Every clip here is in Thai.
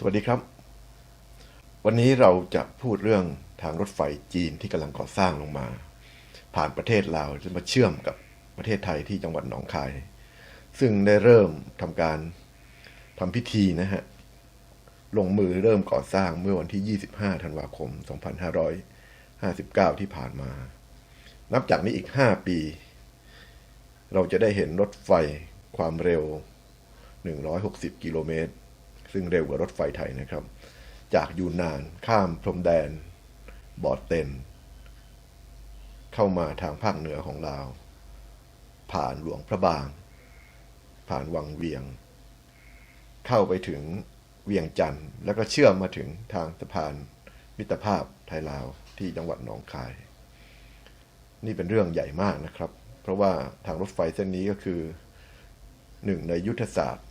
สวัสดีครับ วันนี้เราจะพูดเรื่องทางรถไฟจีนที่กำลังก่อสร้างลงมา ผ่านประเทศลาวจะมาเชื่อมกับประเทศไทยที่จังหวัดหนองคาย ซึ่งได้เริ่มทำการทำพิธีนะฮะ ลงมือเริ่มก่อสร้างเมื่อวันที่ 25 ธันวาคม 2559 ที่ผ่านมา นับจากนี้อีก 5 ปี เราจะได้เห็นรถไฟความเร็ว 160 กิโลเมตร ซึ่งเร็วกว่ารถไฟไทยนะครับ จากยูนนานข้ามพรมแดน บอดเต็น เข้ามาทางภาคเหนือของลาว ผ่านหลวงพระบาง ผ่านวังเวียง เข้าไปถึงเวียงจันทร์แล้วก็เชื่อมมาถึงทางสะพานมิตรภาพไทยลาวที่จังหวัดหนองคาย นี่เป็นเรื่องใหญ่มากนะครับ เพราะว่าทางรถไฟเส้นนี้ก็คือหนึ่งในยุทธศาสตร์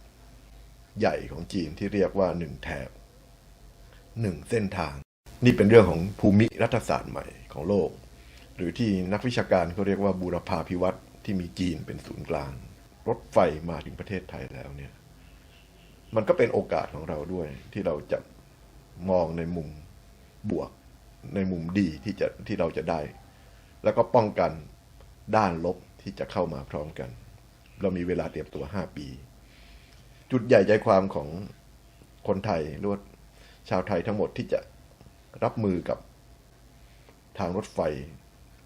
ใหญ่ของจีนที่เรียกว่าหนึ่งแถบหนึ่งเส้นทาง นี่เป็นเรื่องของภูมิรัฐศาสตร์ใหม่ของโลก หรือที่นักวิชาการเขาเรียกว่าบูรพาพิวัตรที่มีจีนเป็นศูนย์กลาง รถไฟมาถึงประเทศไทยแล้วเนี่ย มันก็เป็นโอกาสของเราด้วยที่เราจะมองในมุมบวก ในมุมดีที่จะที่เราจะได้ แล้วก็ป้องกันด้านลบที่จะเข้ามาพร้อมกัน เรามีเวลาเตรียมตัว 5 ปี จุดใหญ่ใจความของคนไทยรว่าชาวไทยทั้งหมดที่จะรับมือกับทางรถไฟ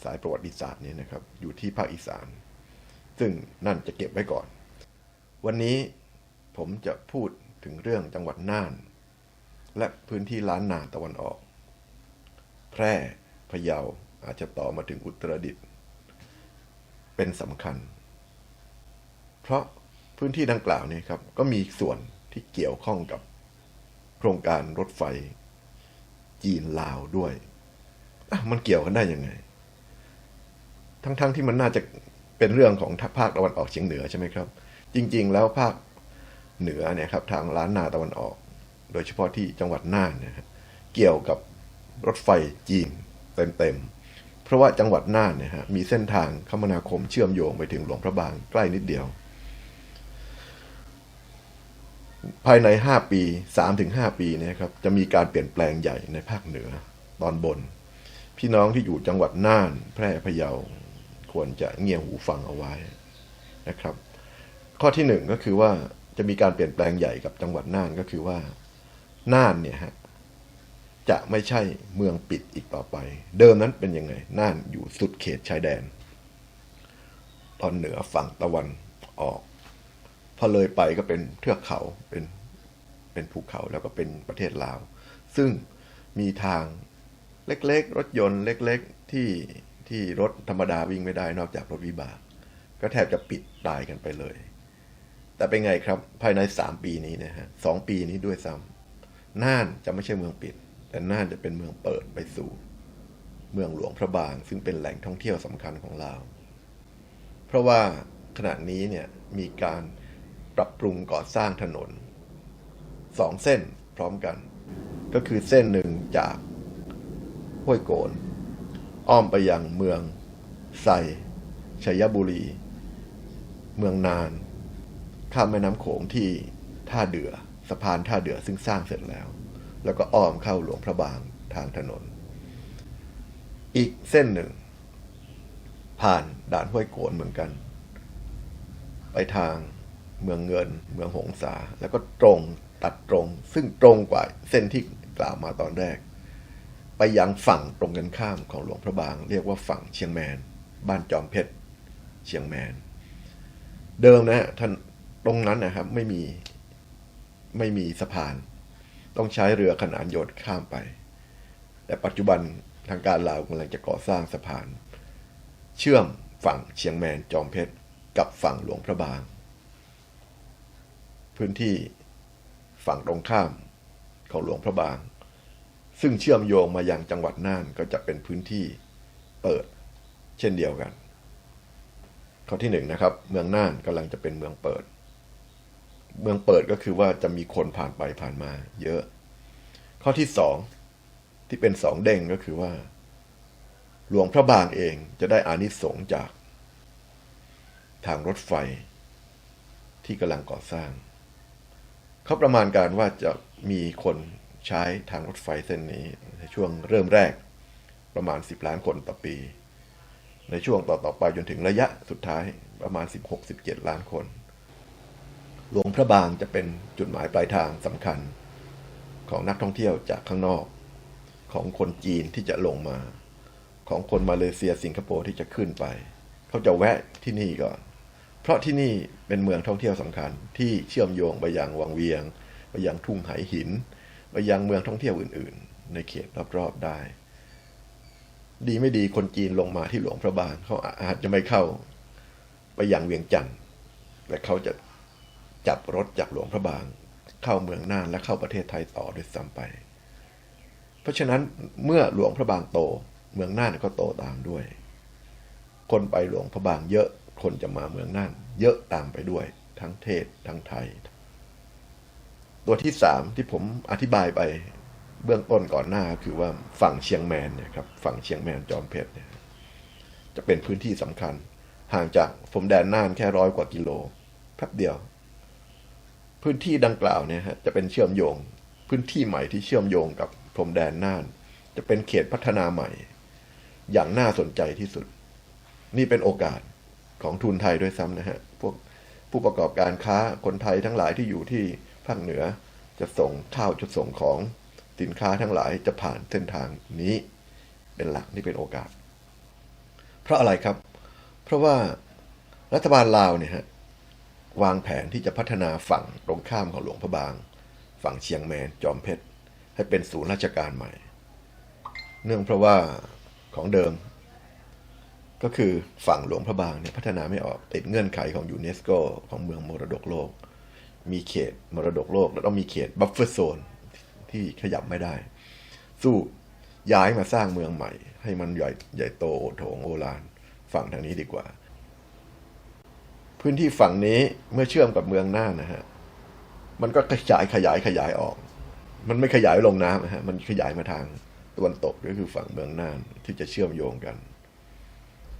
สายประวัติศาสตร์นี้นะครับ อยู่ที่ภาคอีสาน ซึ่งนั่นจะเก็บไว้ก่อน วันนี้ผมจะพูดถึงเรื่องจังหวัดน่าน และพื้นที่ล้านนาตะวันออก แพร่พะเยาอาจจะต่อมาถึงอุตรดิตถ์เป็นสำคัญ เพราะ พื้นที่ดังกล่าวนี้ครับก็มีส่วนที่เกี่ยวข้องกับโครงการรถไฟ จีนลาวด้วยมันเกี่ยวกันได้ยังไง ทั้งๆทที่มันน่าจะเป็นเรื่องของภาคตะวันออกเฉียงเหนือใช่ไหมครับ จริง ๆ แล้วภาคเหนือเนี่ยครับ ทางล้านนาตะวันออก โดยเฉพาะที่จังหวัดน่านเนยครับเกี่ยวกับรถไฟจีนเต็มๆเพราะว่าจังหวัดน่านเนี่ยฮะมีเส้นทางคมนาคมเชื่อมโยงไปถึงหลวงพระบางใกล้นิดเดียว ภายใน 5 ปี 3-5 ปีเนะครับจะมีการเปลี่ยนแปลงใหญ่ในภาคเหนือตอนบน พี่น้องที่อยู่จังหวัดน่าน แพร่พะเยาควรจะเงี่ยหูฟังเอาไว้นะครับ ข้อที่หนึ่งก็คือว่าจะมีการเปลี่ยนแปลงใหญ่กับจังหวัดน่านก็คือว่าน่านเนี่ยฮะจะไม่ใช่เมืองปิดอีกต่อไป เดิมนั้นเป็นยังไงน่านอยู่สุดเขตชายแดน ตอนเหนือฝั่งตะวันออก พอเลยไปก็เป็นเทือกเขาเป็นเป็นภูเขาแล้วก็เป็นประเทศลาว ซึ่งมีทางเล็กๆ รถยนต์เล็กๆที่ที่รถธรรมดาวิ่งไม่ได้นอกจากรถวิบาก ก็แทบจะปิดตายกันไปเลย แต่เป็นไงครับภายในสามปีนี้นะฮะสองปีนี้ด้วยซ้ำน่านจะไม่ใช่เมืองปิด แต่น่านจะเป็นเมืองเปิดไปสู่ เมืองหลวงพระบาง ซึ่งเป็นแหล่งท่องเที่ยวสำคัญของลาว เพราะว่าขณะนี้เนี่ยมีการ รับปรุงก่อสร้างถนนสองเส้นพร้อมกัน ก็คือเส้นหนึ่งจากห้วยโกน อ้อมไปยังเมืองไซชัยบุรี เมืองนาน ข้ามแม่น้ำโขงที่ท่าเดือสะพานท่าเดือซึ่งสร้างเสร็จแล้ว แล้วก็อ้อมเข้าหลวงพระบางทางถนน อีกเส้นหนึ่ง ผ่านด่านห้วยโกนเหมือนกัน ไปทาง เมืองเงิน เมืองหงสา แล้วก็ตรงตัดตรง ซึ่งตรงกว่าเส้นที่กล่าวมาตอนแรก ไปยังฝั่งตรงกันข้ามของหลวงพระบาง เรียกว่าฝั่งเชียงแมน บ้านจอมเพชรเชียงแมน เดิมนะฮะท่านตรงนั้นนะครับไม่มีไม่มีสะพาน ต้องใช้เรือขนานยนต์ข้ามไป แต่ปัจจุบันทางการลาวกำลังจะก่อสร้างสะพาน เชื่อมฝั่งเชียงแมนจอมเพชรกับฝั่งหลวงพระบาง พื้นที่ฝั่งตรงข้ามของหลวงพระบาง ซึ่งเชื่อมโยงมายังจังหวัดน่านก็จะเป็นพื้นที่เปิดเช่นเดียวกันข้อที่หนึ่งนะครับ เมืองน่านกำลังจะเป็นเมืองเปิด เมืองเปิดก็คือว่าจะมีคนผ่านไปผ่านมาเยอะ ข้อที่สองที่เป็นสองเด้งก็คือว่า หลวงพระบางเองจะได้อานิสงส์จาก ทางรถไฟที่กำลังก่อสร้าง เขาประมาณการว่าจะมีคนใช้ทางรถไฟเส้นนี้ในช่วงเริ่มแรกประมาณ 10 ล้านคนต่อปี ในช่วงต่อๆไปจนถึงระยะสุดท้ายประมาณ 16-17 ล้านคน หลวงพระบางจะเป็นจุดหมายปลายทางสำคัญของนักท่องเที่ยวจากข้างนอก ของคนจีนที่จะลงมา ของคนมาเลเซียสิงคโปร์ที่จะขึ้นไป เขาจะแวะที่นี่ก่อน เพราะที่นี่เป็นเมืองท่องเที่ยวสำคัญที่เชื่อมโยงไปยังวังเวียง ไปยังทุ่งไหหิน ไปยังเมืองท่องเที่ยวอื่น ๆ ในเขตรอบๆได้ ดีไม่ดีคนจีนลงมาที่หลวงพระบางเขาอาจจะไม่เข้าไปยังเวียงจันทร์แต่เขาจะจับรถจากหลวงพระบาง เข้าเมืองน่านและเข้าประเทศไทยต่อด้วยซ้ำไป เพราะฉะนั้นเมื่อหลวงพระบางโต เมืองน่านก็โตตามด้วย คนไปหลวงพระบางเยอะ คนจะมาเมืองน่านเยอะตามไปด้วย ทั้งเทศทั้งไทย ตัวที่สามที่ผมอธิบายไปเบื้องต้นก่อนหน้าคือว่าฝั่งเชียงแมนเนี่ยครับฝั่งเชียงแมนจอมเพชรเนี่ยจะเป็นพื้นที่สำคัญ ห่างจากพรมแดนน่านแค่ร้อยกว่ากิโลแป๊บเดียว พื้นที่ดังกล่าวเนี่ยฮะจะเป็นเชื่อมโยง พื้นที่ใหม่ที่เชื่อมโยงกับพรมแดนน่าน จะเป็นเขตพัฒนาใหม่ อย่างน่าสนใจที่สุด นี่เป็นโอกาส ของทุนไทยด้วยซ้ำนะฮะ พวกผู้ประกอบการค้าคนไทยทั้งหลายที่อยู่ที่ภาคเหนือจะส่งข้าวจะส่งของสินค้าทั้งหลายจะผ่านเส้นทางนี้ เป็นหลักนี่เป็นโอกาส เพราะอะไรครับ เพราะว่ารัฐบาลลาวเนี่ยฮะวางแผนที่จะพัฒนาฝั่งตรงข้ามของหลวงพระบาง ฝั่งเชียงแมนจอมเพชรให้เป็นศูนย์ราชการใหม่ เนื่องเพราะว่าของเดิม ก็คือฝั่งหลวงพระบางเนี่ยพัฒนาไม่ออกติดเงื่อนไขของยูเนสโกของเมืองมรดกโลก มีเขตมรดกโลก แล้วต้องมีเขตบัฟเฟอร์โซนที่ขยับไม่ได้ สู้ย้ายมาสร้างเมืองใหม่ ให้มันใหญ่ใหญ่โตโอโถงโอลานฝั่งทางนี้ดีกว่า พื้นที่ฝั่งนี้เมื่อเชื่อมกับเมืองหน่านนะฮะมันก็ขยายขยายขยายออก มันไม่ขยายลงน้ำนะฮะมันขยายมาทางตะวันตกก็คือฝั่งเมืองน่านที่จะเชื่อมโยงกัน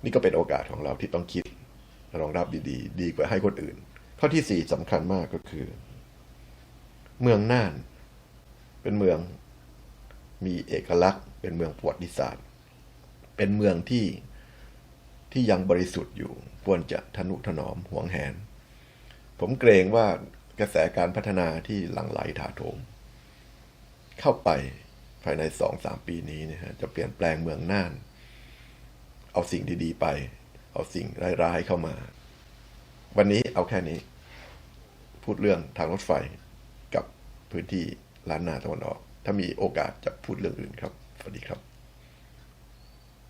นี่ก็เป็นโอกาสของเราที่ต้องคิดรองรับดีๆ ดีกว่าให้คนอื่น ข้อที่สี่สำคัญมากก็คือ เมืองน่าน เป็นเมืองมีเอกลักษณ์ เป็นเมืองประวัติศาสตร์ เป็นเมืองที่ที่ยังบริสุทธิ์อยู่ควรจะทนุถนอมหวงแหน ผมเกรงว่ากระแสการพัฒนาที่หลั่งไหลถาโถม เข้าไปภายในสองสามปีนี้นะฮะจะเปลี่ยนแปลงเมืองน่าน เอาสิ่งดีๆไป เอาสิ่งร้ายๆเข้ามา วันนี้เอาแค่นี้ พูดเรื่องทางรถไฟกับพื้นที่ล้านนาตะวันออก ถ้ามีโอกาสจะพูดเรื่องอื่นครับ สวัสดีครับ